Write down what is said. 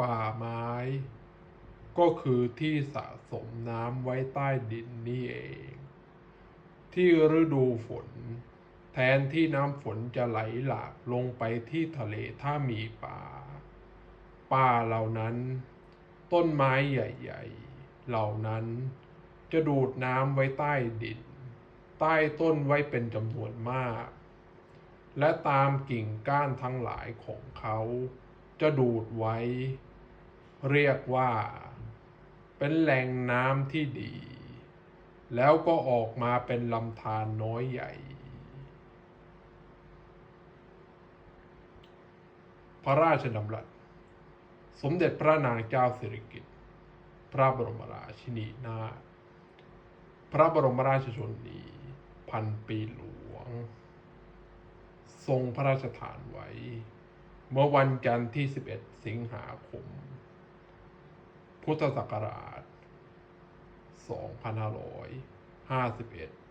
ป่าไม้ ก็คือที่สะสมน้ำไว้ใต้ดินนี่เอง ที่ฤดูฝน แทนที่น้ำฝนจะไหลหลากลงไปที่ทะเลถ้ามีป่า ป่าเหล่านั้น ต้นไม้ใหญ่ๆ เหล่านั้นจะดูดน้ำไว้ใต้ดิน ใต้ต้นไว้เป็นจำนวนมาก และตามกิ่งก้านทั้งหลายของเขาจะดูดไว้ เรียกว่า เป็นแหล่งน้ำที่ดี แล้วก็ออกมาเป็นลำธารน้อยใหญ่ พระราชดำรัส สมเด็จพระนางเจ้าสิริกิติ์พระบรมราชินีนาถพระบรมราชชนนีพันปีหลวง ทรงพระราชทานไว้ เมื่อวันจันทร์ที่ 11 สิงหาคม พุทธศักราช 2551